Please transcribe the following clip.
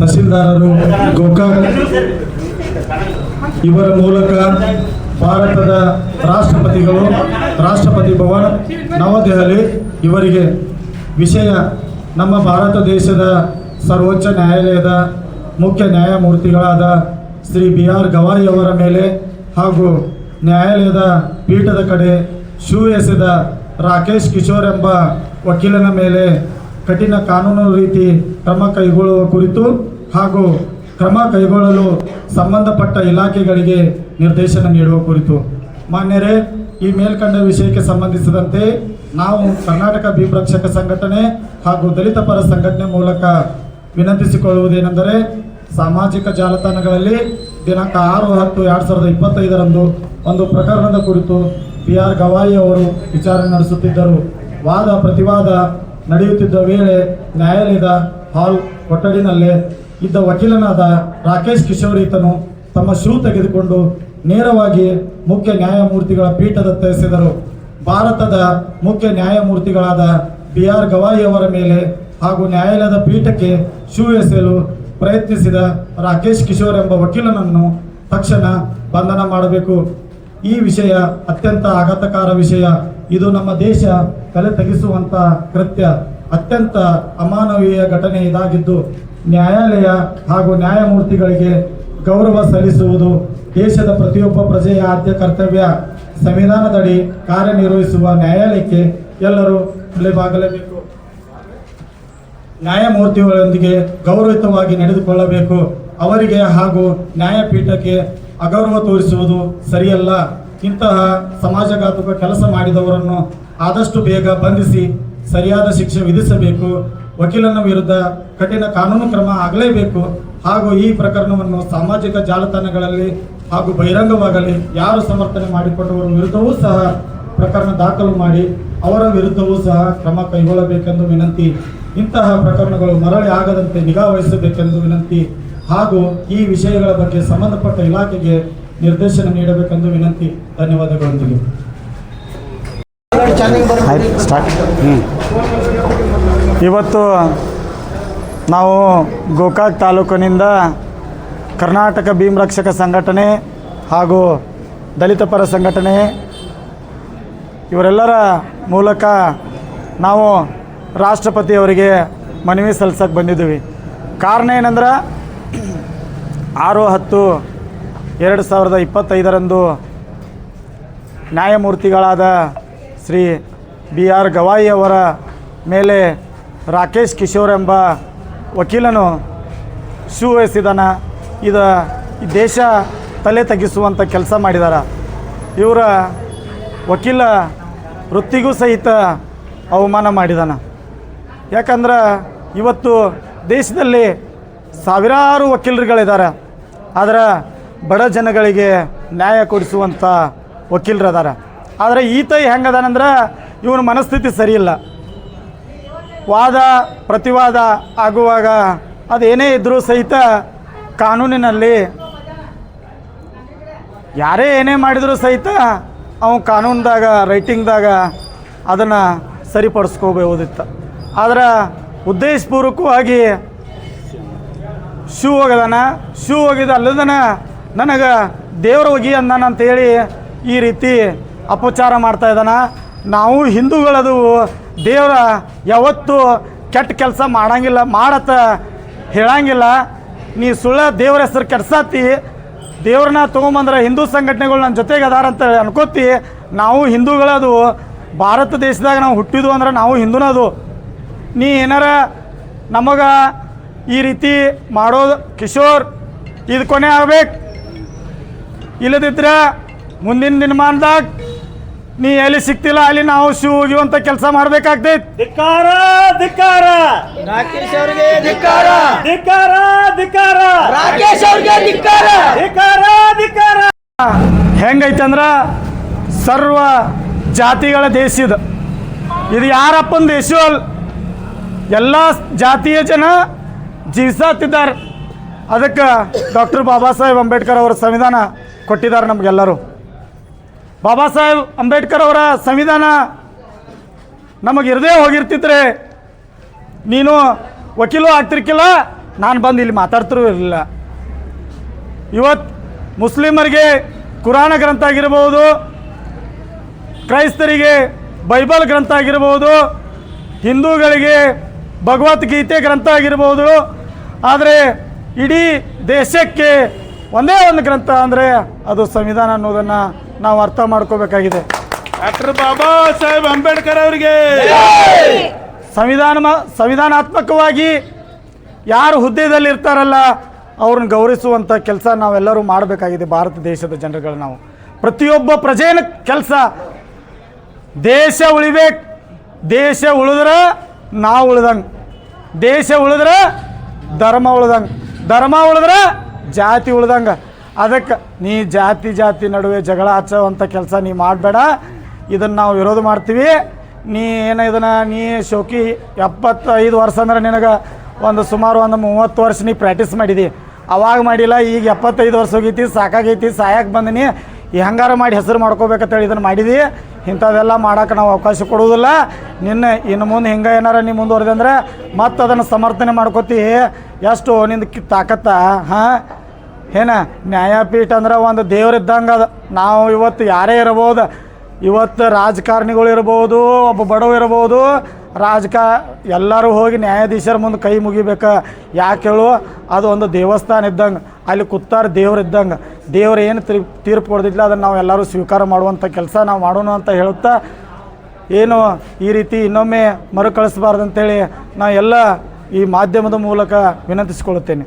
ತಹಸೀಲ್ದಾರರು, ಗೋಕಾಕ್ ಇವರ ಮೂಲಕ ಭಾರತದ ರಾಷ್ಟ್ರಪತಿಗಳು, ರಾಷ್ಟ್ರಪತಿ ಭವನ್, ನವದೆಹಲಿ ಇವರಿಗೆ ವಿಷಯ ನಮ್ಮ ಭಾರತ ದೇಶದ ಸರ್ವೋಚ್ಚ ನ್ಯಾಯಾಲಯದ ಮುಖ್ಯ ನ್ಯಾಯಮೂರ್ತಿಗಳಾದ ಶ್ರೀ ಬಿ ಆರ್ ಗವಾಯಿ ಅವರ ಮೇಲೆ ಹಾಗೂ ನ್ಯಾಯಾಲಯದ ಪೀಠದ ಕಡೆ ಶೂ ಎಸೆದ ರಾಕೇಶ್ ಕಿಶೋರ್ ಎಂಬ ವಕೀಲನ ಮೇಲೆ ಕಠಿಣ ಕಾನೂನು ರೀತಿ ಕ್ರಮ ಕೈಗೊಳ್ಳುವ ಕುರಿತು ಹಾಗೂ ಕ್ರಮ ಕೈಗೊಳ್ಳಲು ಸಂಬಂಧಪಟ್ಟ ಇಲಾಖೆಗಳಿಗೆ ನಿರ್ದೇಶನ ನೀಡುವ ಕುರಿತು. ಮಾನ್ಯರೇ, ಈ ಮೇಲ್ಕಂಡ ವಿಷಯಕ್ಕೆ ಸಂಬಂಧಿಸಿದಂತೆ ನಾವು ಕರ್ನಾಟಕ ಭೀಮರಕ್ಷಕ ಸಂಘಟನೆ ಹಾಗೂ ದಲಿತ ಪರ ಸಂಘಟನೆ ಮೂಲಕ ವಿನಂತಿಸಿಕೊಳ್ಳುವುದೇನೆಂದರೆ, ಸಾಮಾಜಿಕ ಜಾಲತಾಣಗಳಲ್ಲಿ ದಿನಾಂಕ ಆರು ಹತ್ತು ಎರಡು ಸಾವಿರದ ಇಪ್ಪತ್ತೈದರಂದು ಒಂದು ಪ್ರಕರಣದ ಕುರಿತು ಪಿ ಆರ್ ಗವಾಯಿ ಅವರು ವಿಚಾರಣೆ ನಡೆಸುತ್ತಿದ್ದರು. ವಾದ ಪ್ರತಿವಾದ ನಡೆಯುತ್ತಿದ್ದ ವೇಳೆ ನ್ಯಾಯಾಲಯದ ಹಾಲ್ ಕೊಠಡಿನಲ್ಲೇ ಇದ್ದ ವಕೀಲನಾದ ರಾಕೇಶ್ ಕಿಶೋರ್ ಈತನು ತಮ್ಮ ಶೂ ತೆಗೆದುಕೊಂಡು ನೇರವಾಗಿ ಮುಖ್ಯ ನ್ಯಾಯಮೂರ್ತಿಗಳ ಪೀಠದತ್ತ ಎಸೆದರು ಭಾರತದ ಮುಖ್ಯ ನ್ಯಾಯಮೂರ್ತಿಗಳಾದ ಬಿ ಆರ್ ಗವಾಯಿ ಅವರ ಮೇಲೆ ಹಾಗೂ ನ್ಯಾಯಾಲಯದ ಪೀಠಕ್ಕೆ ಶೂ ಎಸೆಯಲು ಪ್ರಯತ್ನಿಸಿದ ರಾಕೇಶ್ ಕಿಶೋರ್ ಎಂಬ ವಕೀಲನನ್ನು ತಕ್ಷಣ ಬಂಧನ ಮಾಡಬೇಕು. ಈ ವಿಷಯ ಅತ್ಯಂತ ಆಘಾತಕಾರ ವಿಷಯ. ಇದು ನಮ್ಮ ದೇಶ ತಲೆ ತೆಗೆಸುವಂಥ ಕೃತ್ಯ. ಅತ್ಯಂತ ಅಮಾನವೀಯ ಘಟನೆ ಇದಾಗಿದ್ದು ನ್ಯಾಯಾಲಯ ಹಾಗೂ ನ್ಯಾಯಮೂರ್ತಿಗಳಿಗೆ ಗೌರವ ಸಲ್ಲಿಸುವುದು ದೇಶದ ಪ್ರತಿಯೊಬ್ಬ ಪ್ರಜೆಯ ಆದ್ಯ ಕರ್ತವ್ಯ. ಸಂವಿಧಾನದಡಿ ಕಾರ್ಯನಿರ್ವಹಿಸುವ ನ್ಯಾಯಾಲಯಕ್ಕೆ ಎಲ್ಲರೂ ತಲೆಬಾಗಲೇಬೇಕು. ನ್ಯಾಯಮೂರ್ತಿಗಳೊಂದಿಗೆ ಗೌರವಯುತವಾಗಿ ನಡೆದುಕೊಳ್ಳಬೇಕು. ಅವರಿಗೆ ಹಾಗೂ ನ್ಯಾಯಪೀಠಕ್ಕೆ ಅಗೌರವ ತೋರಿಸುವುದು ಸರಿಯಲ್ಲ. ಇಂತಹ ಸಮಾಜಘಾತುಕ ಕೆಲಸ ಮಾಡಿದವರನ್ನು ಆದಷ್ಟು ಬೇಗ ಬಂಧಿಸಿ ಸರಿಯಾದ ಶಿಕ್ಷೆ ವಿಧಿಸಬೇಕು. ವಕೀಲನ ವಿರುದ್ಧ ಕಠಿಣ ಕಾನೂನು ಕ್ರಮ ಆಗಲೇಬೇಕು. ಹಾಗೂ ಈ ಪ್ರಕರಣವನ್ನು ಸಾಮಾಜಿಕ ಜಾಲತಾಣಗಳಲ್ಲಿ ಹಾಗೂ ಬಹಿರಂಗವಾಗಲಿ ಯಾರು ಸಮರ್ಥನೆ ಮಾಡಿಕೊಂಡವರ ವಿರುದ್ಧವೂ ಸಹ ಪ್ರಕರಣ ದಾಖಲು ಮಾಡಿ ಅವರ ವಿರುದ್ಧವೂ ಸಹ ಕ್ರಮ ಕೈಗೊಳ್ಳಬೇಕೆಂದು ವಿನಂತಿ. ಇಂತಹ ಪ್ರಕರಣಗಳು ಮರಳಿ ಆಗದಂತೆ ನಿಗಾ ವಹಿಸಬೇಕೆಂದು ವಿನಂತಿ. ಹಾಗೂ ಈ ವಿಷಯಗಳ ಬಗ್ಗೆ ಸಂಬಂಧಪಟ್ಟ ಇಲಾಖೆಗೆ ನಿರ್ದೇಶನ ನೀಡಬೇಕೆಂದು ವಿನಂತಿ. ಧನ್ಯವಾದಗಳೊಂದಿಗೆ. ಇವತ್ತು ನಾವು ಗೋಕಾಕ್ ತಾಲೂಕಿನಿಂದ ಕರ್ನಾಟಕ ಭೀಮರಕ್ಷಕ ಸಂಘಟನೆ ಹಾಗೂ ದಲಿತ ಪರ ಸಂಘಟನೆ ಇವರೆಲ್ಲರ ಮೂಲಕ ನಾವು ರಾಷ್ಟ್ರಪತಿಯವರಿಗೆ ಮನವಿ ಸಲ್ಲಿಸೋಕೆ ಬಂದಿದ್ದೀವಿ. ಕಾರಣ ಏನಂದ್ರೆ ಆರು ಹತ್ತು ಎರಡು ಸಾವಿರದ ಇಪ್ಪತ್ತೈದರಂದು ನ್ಯಾಯಮೂರ್ತಿಗಳಾದ ಶ್ರೀ ಬಿ ಆರ್ ಗವಾಯಿ ಅವರ ಮೇಲೆ ರಾಕೇಶ್ ಕಿಶೋರ್ ಎಂಬ ವಕೀಲನು ಶೂ ಎಸೆದಾನ, ಇದು ದೇಶ ತಲೆ ತಗ್ಗಿಸುವಂಥ ಕೆಲಸ ಮಾಡಿದಾರ. ಇವರ ವಕೀಲ ವೃತ್ತಿಗೂ ಸಹಿತ ಅವಮಾನ ಮಾಡಿದಾನ. ಯಾಕಂದ್ರೆ ಇವತ್ತು ದೇಶದಲ್ಲಿ ಸಾವಿರಾರು ವಕೀಲರುಗಳಿದ್ದಾರೆ ಆದರೆ ಬಡ ಜನಗಳಿಗೆ ನ್ಯಾಯ ಕೊಡಿಸುವಂಥ ವಕೀಲರದಾರ. ಆದರೆ ಈತ ಹೆಂಗದಾನಂದ್ರೆ, ಇವನ ಮನಸ್ಥಿತಿ ಸರಿಯಿಲ್ಲ. ವಾದ, ಪ್ರತಿವಾದ ಆಗುವಾಗ ಅದೇನೇ ಇದ್ದರೂ ಸಹಿತ ಕಾನೂನಿನಲ್ಲಿ ಯಾರೇ ಏನೇ ಮಾಡಿದರೂ ಸಹಿತ ಅವು ಕಾನೂನ್ದಾಗ, ರೈಟಿಂಗ್ದಾಗ ಅದನ್ನು ಸರಿಪಡಿಸ್ಕೋಬಹುದಿತ್ತು ಆದ್ರೆ ಉದ್ದೇಶಪೂರ್ವಕವಾಗಿ ಶೂ ಒಗದಾನ ಶೂ ಹೋಗಿದ ಅಲ್ಲದನ ನನಗೆ ದೇವ್ರ ಹೋಗಿ ಅಂದಾನ ಅಂತೇಳಿ ಈ ರೀತಿ ಅಪಚಾರ ಮಾಡ್ತಾ ಇದ್ದಾನ. ನಾವು ಹಿಂದೂಗಳದು ದೇವರ ಯಾವತ್ತೂ ಕೆಟ್ಟ ಕೆಲಸ ಮಾಡಂಗಿಲ್ಲ, ಮಾಡತ್ತ ಹೇಳಂಗಿಲ್ಲ. ನೀ ಸುಳ್ಳ ದೇವ್ರ ಹೆಸರು ಕೆಡ್ಸಾತಿ, ದೇವ್ರನ್ನ ತೊಗೊಂಬಂದ್ರೆ ಹಿಂದೂ ಸಂಘಟನೆಗಳು ನನ್ನ ಜೊತೆಗೆ ಅದಾರ ಅಂತ ಅನ್ಕೋತಿ, ನಾವು ಹಿಂದೂಗಳದು ಭಾರತ ದೇಶದಾಗ ನಾವು ಹುಟ್ಟಿದ್ವು ಅಂದ್ರೆ ನಾವು ಹಿಂದೂನದು. ನೀ ಏನಾರ ನಮಗೆ ಈ ರೀತಿ ಮಾಡೋದು ಕಿಶೋರ್, ಇದು ಕೊನೆ ಆಗ್ಬೇಕು. ಇಲ್ಲದಿದ್ರೆ ಮುಂದಿನ ದಿನಮಾನದಾಗ ನೀ ಎಲ್ಲಿ ಸಿಕ್ತಿಲ್ಲ ಅಲ್ಲಿ ನಾವು ಶೂ ಹೋಗಿವಂತ ಕೆಲಸ ಮಾಡ್ಬೇಕಾಗ್ತೈತ್. ಧಿಕ್ಕಾರ ಧಿಕ್ಕಾರ. ರಾಕೇಶ್ ಅವರಿಗೆ ಧಿಕ್ಕಾರ. ಧಿಕ್ಕಾರ ಧಿಕ್ಕಾರ. ರಾಕೇಶ್ ಅವ್ರಿಗೆ ಧಿಕ್ಕಾರ. ಧಿಕ್ಕಾರ ಧಿಕ್ಕಾರ. ಹೆಂಗೈತಂದ್ರ ಅಂದ್ರೆ ಸರ್ವ ಜಾತಿಗಳ ದೇಶ ಇದು. ಇದು ಯಾರಪ್ಪನ ದೇಶ ಅಲ್ಲ ಎಲ್ಲ ಜಾತಿಯ ಜನ ಜೀವಿಸತ್ತಿದ್ದಾರೆ ಅದಕ್ಕೆ ಡಾಕ್ಟರ್ ಬಾಬಾ ಸಾಹೇಬ್ ಅಂಬೇಡ್ಕರ್ ಅವರ ಸಂವಿಧಾನ ಕೊಟ್ಟಿದ್ದಾರೆ ನಮಗೆಲ್ಲರೂ. ಬಾಬಾ ಸಾಹೇಬ್ ಅಂಬೇಡ್ಕರ್ ಅವರ ಸಂವಿಧಾನ ನಮಗೆ ಇರದೇ ಹೋಗಿರ್ತಿದ್ರೆ ನೀನು ವಕೀಲು ಆಗ್ತಿರ್ಕಿಲ್ಲ, ನಾನು ಬಂದು ಇಲ್ಲಿ ಮಾತಾಡ್ತಿರೂ ಇರಲಿಲ್ಲ. ಇವತ್ತು ಮುಸ್ಲಿಮರಿಗೆ ಕುರಾನ ಗ್ರಂಥ ಆಗಿರ್ಬೋದು, ಕ್ರೈಸ್ತರಿಗೆ ಬೈಬಲ್ ಗ್ರಂಥ ಆಗಿರ್ಬೋದು, ಹಿಂದೂಗಳಿಗೆ ಭಗವದ್ಗೀತೆ ಗ್ರಂಥ ಆಗಿರ್ಬೋದು, ಆದರೆ ಇಡೀ ದೇಶಕ್ಕೆ ಒಂದೇ ಒಂದು ಗ್ರಂಥ ಅಂದರೆ ಅದು ಸಂವಿಧಾನ ಅನ್ನೋದನ್ನು ನಾವು ಅರ್ಥ ಮಾಡ್ಕೋಬೇಕಾಗಿದೆ. ಡಾಕ್ಟರ್ ಬಾಬಾ ಸಾಹೇಬ್ ಅಂಬೇಡ್ಕರ್ ಅವರಿಗೆ. ಸಂವಿಧಾನ ಸಂವಿಧಾನಾತ್ಮಕವಾಗಿ ಯಾರು ಹುದ್ದೆದಲ್ಲಿ ಇರ್ತಾರಲ್ಲ ಅವ್ರನ್ನ ಗೌರವಿಸುವಂಥ ಕೆಲಸ ನಾವೆಲ್ಲರೂ ಮಾಡಬೇಕಾಗಿದೆ ಭಾರತ ದೇಶದ ಜನರುಗಳು ನಾವು. ಪ್ರತಿಯೊಬ್ಬ ಪ್ರಜೆನ ಕೆಲಸ. ದೇಶ ಉಳಿಬೇಕು ದೇಶ ಉಳಿದ್ರೆ ನಾವು ಉಳ್ದಂಗೆ. ದೇಶ ಉಳಿದ್ರೆ ಧರ್ಮ ಉಳ್ದಂಗೆ. ಧರ್ಮ ಉಳಿದ್ರೆ ಜಾತಿ ಉಳ್ದಂಗೆ. ಅದಕ್ಕೆ ನೀ ಜಾತಿ ಜಾತಿ ನಡುವೆ ಜಗಳ ಹಚ್ಚೋವಂಥ ಕೆಲಸ ನೀ ಮಾಡಬೇಡ. ಇದನ್ನು ನಾವು ವಿರೋಧ ಮಾಡ್ತೀವಿ. ನೀ ಏನು ಇದನ್ನು, ನೀ ಶೋಕಿ ಎಪ್ಪತ್ತೈದು ವರ್ಷ ಅಂದ್ರೆ ನಿನಗೆ ಒಂದು ಸುಮಾರು ಒಂದು ಮೂವತ್ತು ವರ್ಷ ನೀ ಪ್ರಾಕ್ಟೀಸ್ ಮಾಡಿದಿ. ಅವಾಗ ಮಾಡಿಲ್ಲ, ಈಗ ಎಪ್ಪತ್ತೈದು ವರ್ಷ ಹೋಗೈತಿ, ಸಾಕಾಗೈತಿ ಸಾಯಕ್ಕೆ ಬಂದಿನಿ ಹೆಂಗಾರ ಮಾಡಿ ಹೆಸರು ಮಾಡ್ಕೋಬೇಕಂತೇಳಿ ಇದನ್ನು ಮಾಡಿದಿ. ಇಂಥದ್ದೆಲ್ಲ ಮಾಡೋಕೆ ನಾವು ಅವಕಾಶ ಕೊಡುವುದಿಲ್ಲ. ನಿನ್ನ ಇನ್ನು ಮುಂದೆ ಹಿಂಗೆ ಏನಾರ ನೀ ಮುಂದುವರೆದಂದ್ರೆ ಮತ್ತೆ ಅದನ್ನು ಸಮರ್ಥನೆ ಮಾಡ್ಕೋತಿ. ಎಷ್ಟು ನಿಂದು ತಾಕತ್ತ ಹಾಂ? ಏನ ನ್ಯಾಯಪೀಠ ಅಂದ್ರೆ ಒಂದು ದೇವ್ರಿದ್ದಂಗೆ ಅದು. ನಾವು ಇವತ್ತು ಯಾರೇ ಇರ್ಬೋದು, ಇವತ್ತು ರಾಜಕಾರಣಿಗಳು ಇರ್ಬೋದು, ಒಬ್ಬ ಬಡವ ಇರ್ಬೋದು, ರಾಜಕ, ಎಲ್ಲರೂ ಹೋಗಿ ನ್ಯಾಯಾಧೀಶರ ಮುಂದೆ ಕೈ ಮುಗಿಬೇಕು. ಯಾಕೆ ಹೇಳು? ಅದು ಒಂದು ದೇವಸ್ಥಾನ ಇದ್ದಂಗೆ, ಅಲ್ಲಿ ಕುತ್ತಾರ ದೇವ್ರು ಇದ್ದಂಗೆ. ದೇವ್ರು ಏನು ತೀರ್ಪು ತೀರ್ಪು ಕೊಡ್ದಿಲ್ಲ ಅದನ್ನು ನಾವು ಎಲ್ಲರೂ ಸ್ವೀಕಾರ ಮಾಡುವಂಥ ಕೆಲಸ ನಾವು ಮಾಡೋಣ ಅಂತ ಹೇಳುತ್ತಾ, ಏನು ಈ ರೀತಿ ಇನ್ನೊಮ್ಮೆ ಮರುಕಳಿಸಬಾರ್ದು ಅಂತೇಳಿ ನಾ ಎಲ್ಲ ಈ ಮಾಧ್ಯಮದ ಮೂಲಕ ವಿನಂತಿಸಿಕೊಳ್ಳುತ್ತೇನೆ.